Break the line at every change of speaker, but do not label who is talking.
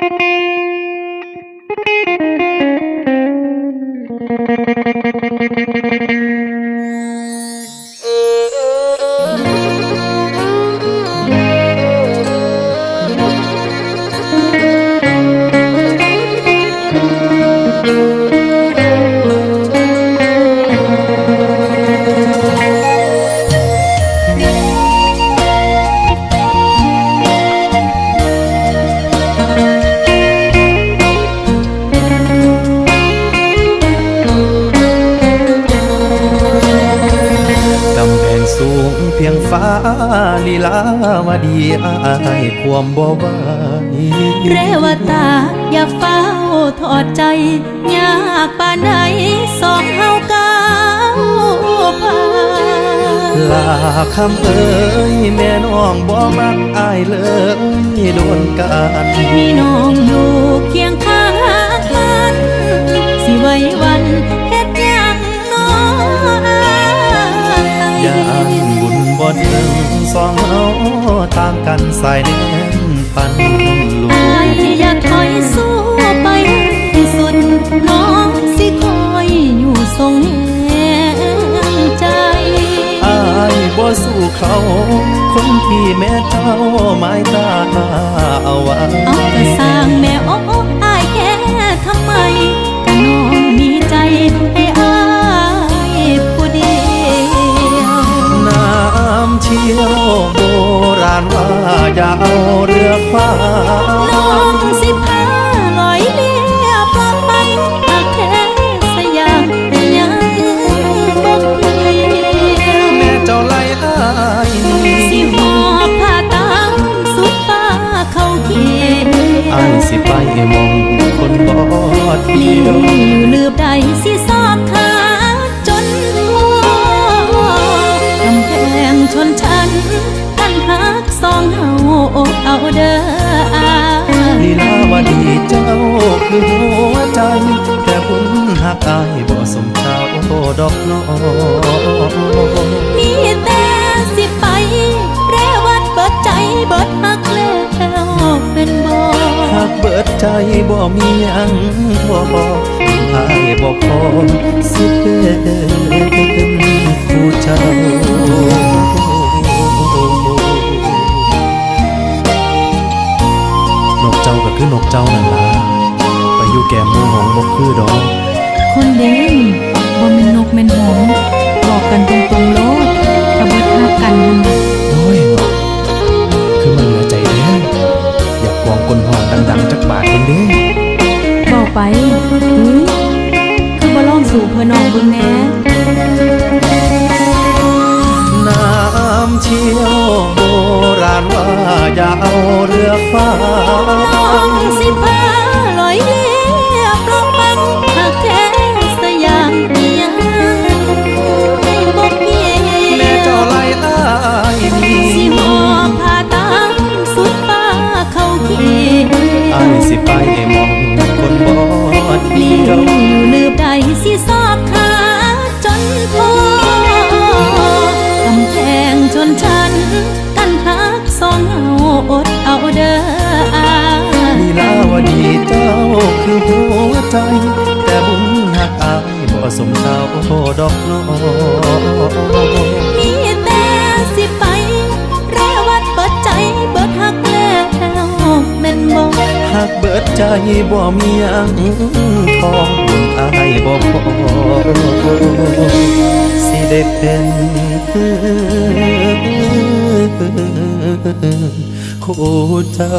Thank you. สูงเพียงฟ้าลีลาวดีอายความบ่ไหว
เรวตาอย่าเฝ้าทอดใจ ยากป่านในสองเฮาก้าผ่าน
ลาคำเอ่ยแม่น้องบ่มักอายเลยโดนกัน
มีน้องอยู่
บุญบ่ถึงสองเฮาต่างกันสายแดนปันลู
อากยอยากถอยสู้ไปให้สุดน้องสิคอยอยู่ทรงแห่งใจ
อายบ่สู้เขา คนที่แม่เจ้าหมายตาเอาไว้
เอาก็สร้างแม่โอ้อ อย่า
เอาเรือฟ้า
น้องสิพาลอยเลียปลอมไปหากแท้สยามยังบ่เกี่ยว
แม่เจ้าไล่อาย
สิหอบผ้าตามสุดฟ้าเข้าเขีย
อายสิไปมองคนบ่เที่
เลี้
ย
ววอยู่ลืบใดสิซอกขาจนหัวกำแพงชนชั้น กันหักสองเฮาอกเอาเด้ออา
ลีลาวดีเจ้าคือหัวใจ แต่บุญหักอายบ่สมเจ้าดอกน้อ
มีแต่สิไปเรวัดเบิดใจเบิดหักแล้วเป็นบ่
หากเบิดใจบ่มีหยังบอกอายบ่พอสิเป็น อยู่แก้มหมูหงบ่คือดอก
คนเด่นบ่แม่นนกแม่นหงส์บอกกันตรงๆโลดถ้าเบิดหักกันนั่นน่ะ
โอ้ยเนาะคือมันเหลือใจเด้อยากกวางคนห้องดังๆจักบาทคนเด้
บอกไปเฮ้ยคือบ่ลองสู่เพื่อน้องเบิ่งแหน่
น้ำเชี่ยวโบราณว่าอย่าเอาเรือฟ้า
อดเอา
เด้
อ
ลีลาวดีเจ้าคือหัวใจ แต่บุญหักอายบ่สมเจ้าดอกน้อ
มีแต่สิไปเรวัดเปิดใจเบิดหักแล้วแม่นบ่
หากเบิดใจบ่มีหยังทองบุญอายบ่พอสิได้เป็น เจ้า